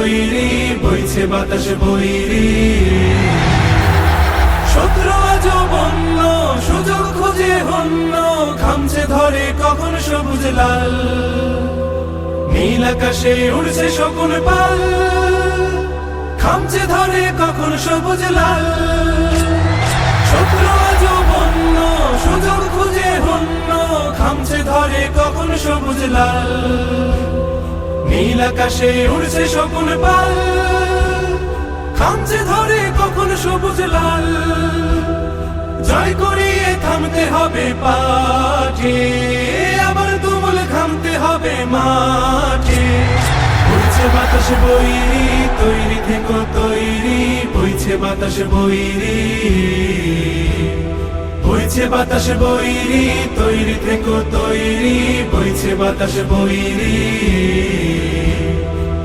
থেকো বইছে বাতাস বৈরি। শত্রু আজ বন্য, সুযোগ খুঁজে হন্য খামছে ধরে কখন সবুজ লাল। নীল আকাশে উড়ছে শকুন পাল খামছে ধরে কখন সবুজ লাল। শত্রু বন্য, সুযোগ খুঁজে হন্য খামছে ধরে কখন সবুজ লাল। নীল আকাশে উড়ছে শকুন পাল। খামছে ধরে কখন সবুজ লাল। জয় করিয়ে থামতে হবে পাঠে, আবার তুমুল থামতে হবে মাঠে। বইছে বাতাস বইরি তৈরি থেকো, তৈরি। বইছে বাতাস বইরি বইছে বাতাস বইরি তৈরি থেকো, তৈরি। বইছে বাতাস বইরি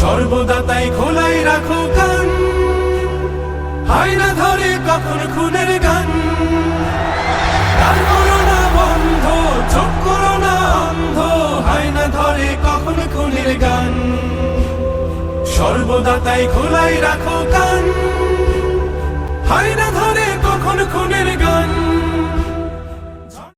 সর্বদা তাই খোলাই রাখো কান। হয় না ধরে কখন খুনের গান। তার চোখ অন্ধ। না ধরে কখন খুনের খোলাই রাখো কান। হয় না ধরে কখন খুনের গান।